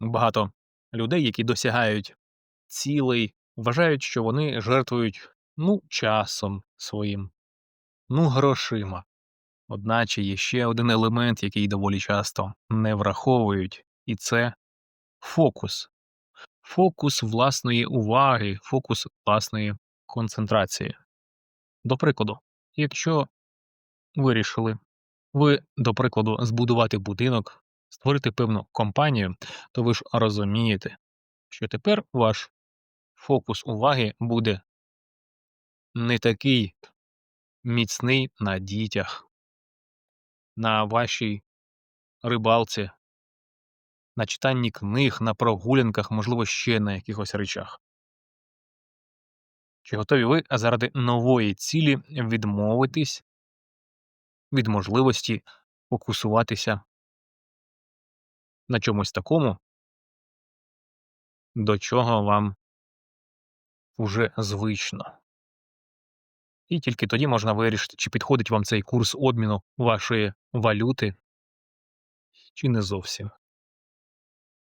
Багато людей, які досягають цілей, вважають, що вони жертвують, ну, часом своїм, ну, грошима. Одначе є ще один елемент, який доволі часто не враховують, і це фокус. Фокус власної уваги, фокус власної концентрації. До прикладу, якщо вирішили ви, до прикладу, збудувати будинок, створити певну компанію, то ви ж розумієте, що тепер ваш фокус уваги буде не такий міцний на дітях, на вашій рибалці, на читанні книг, на прогулянках, можливо, ще на якихось речах. Чи готові ви заради нової цілі відмовитись від можливості фокусуватися на чомусь такому, до чого вам уже звично? І тільки тоді можна вирішити, чи підходить вам цей курс обміну вашої валюти, чи не зовсім.